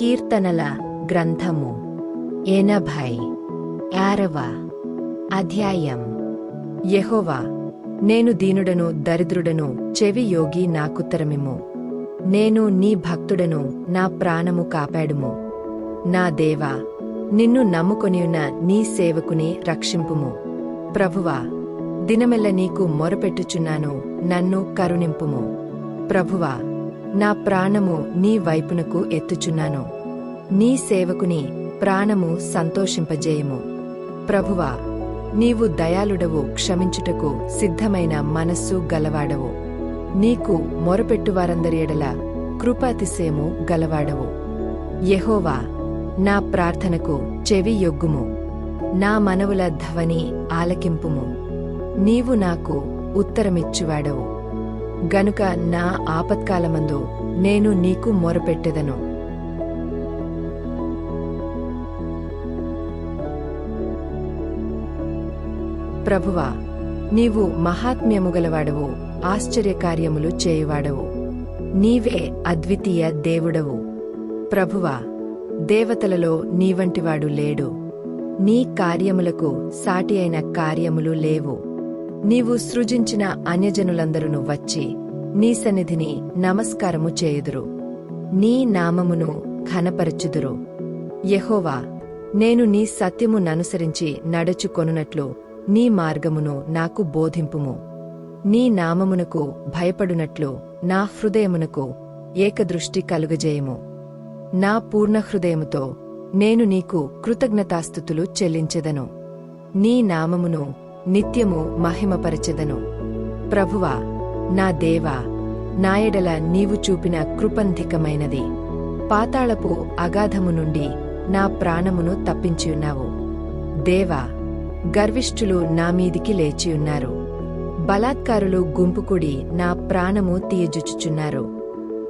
కీర్తనల గ్రంథము ఎనభై ఆరవ అధ్యాయం యహోవా నేను దీనుడను దరిద్రుడను చెవి యోగి నాకుత్తరమిమ్ము నేను నీ భక్తుడను నా ప్రాణము కాపాడుము నా దేవా నిన్ను నమ్ముకొనియున్న నీ సేవకుని రక్షింపుము ప్రభువా దినమెల్ల నీకు మొరపెట్టుచున్నాను నన్ను కరుణింపుము ప్రభువా నా ప్రాణము నీ వైపునకు ఎత్తుచున్నాను. నీ సేవకుని ప్రాణము సంతోషింపజేయము. ప్రభువా నీవు దయాళుడవు క్షమించుటకు సిద్ధమైన మనస్సు గలవాడవు. నీకు మొరపెట్టువారందరి ఎడల కృపాతిశయము గలవాడవు. యహోవా నా ప్రార్థనకు చెవి యొగ్గుము. నా మనవుల ధ్వని ఆలకింపుము. నీవు నాకు ఉత్తరమిచ్చువాడవు. గనుక నా ఆపత్కాలమందు నేను నీకు మొరపెట్టెదను. ప్రభువా నీవు మహాత్మ్యము గలవాడవు ఆశ్చర్యకార్యములు చేయువాడవు. నీవే అద్వితీయ దేవుడవు. ప్రభువా దేవతలలో నీవంటివాడు లేడు. నీ కార్యములకు సాటి అయిన కార్యములు లేవు. నీవు సృజించిన అన్యజనులందరును వచ్చి నీ సన్నిధిని నమస్కారము చేయుదురు. నీ నామమును ఘనపరచుదురు. యహోవా నేను నీ సత్యముననుసరించి నడుచుకొనున్నట్లు నీ మార్గమును నాకు బోధింపుము. నీ నామమునకు భయపడునట్లు నా హృదయమునకు ఏకదృష్టి కలుగజేయము. నా పూర్ణ హృదయముతో నేను నీకు కృతజ్ఞతాస్థుతులు చెల్లించెదను. నీ నామమును నిత్యము మహిమపరచెదను. ప్రభువా నా దేవా నాయడల నీవు చూపిన కృపంధికమైనది. పాతాళపు అగాధము నుండి నా ప్రాణమును తప్పించియున్నావు. దేవా గర్విష్ఠులు నా మీదికి లేచియున్నారు. బలాత్కారులు గుంపుకుడి నా ప్రాణము తీయజుచుచున్నారు.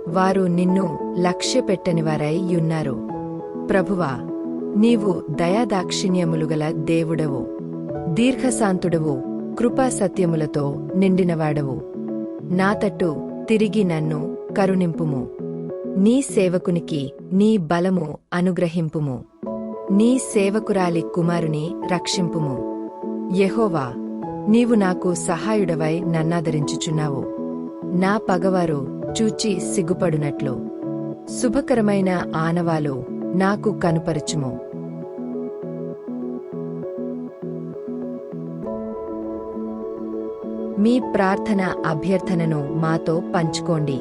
వారు నిన్ను లక్ష్యపెట్టనివారై యున్నారు. ప్రభువా నీవు దయాదాక్షిణ్యములు గల దేవుడవు. దీర్ఘశాంతుడవు కృపా సత్యములతో నిండినవాడవు. నా తట్టు తిరిగి నన్ను కరుణింపుము. నీ సేవకునికి నీ బలము అనుగ్రహింపుము. నీ సేవకురాలి కుమారుని రక్షింపుము. యెహోవా నీవు నాకు సహాయుడవై నన్నాదరించుచున్నావు. నా పగవారు చూచి సిగ్గుపడునట్లు. శుభకరమైన ఆనవాలు నాకు కనుపరచుము. మీ ప్రార్థన అభ్యర్థనను మాతో పంచుకోండి.